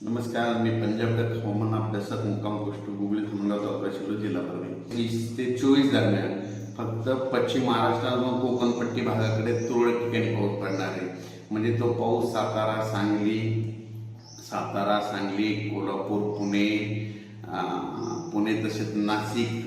नमस्कार मी पंजाबगत हवामान अभ्यासक मुक्काम गोष्ट हुबळी खामगाव तालुका जिल्हा परभणी वीस ते चोवीस दरम्यान फक्त पश्चिम महाराष्ट्र व कोकणपट्टी भागाकडे तुरळक ठिकाणी पाऊस पडणार आहे. म्हणजे तो पाऊस सातारा सांगली सातारा सांगली कोल्हापूर पुणे पुणे तसेच नाशिक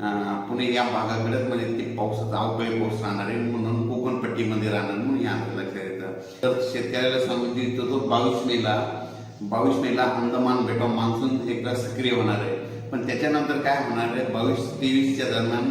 पुणे या भागाकडेच म्हणजे ते पावसाचा अवकाळी पाऊस राहणार आहे म्हणून कोकणपट्टीमध्ये राहणार म्हणून या लक्षात येतं तर शेतकऱ्याला सांगू इच्छितो तो बावीस मेला बावीस मेला अंदमान बेटा मान्सून एकदा सक्रिय होणार आहे. पण त्याच्यानंतर काय होणार आहे? बावीस तेवीसच्या दरम्यान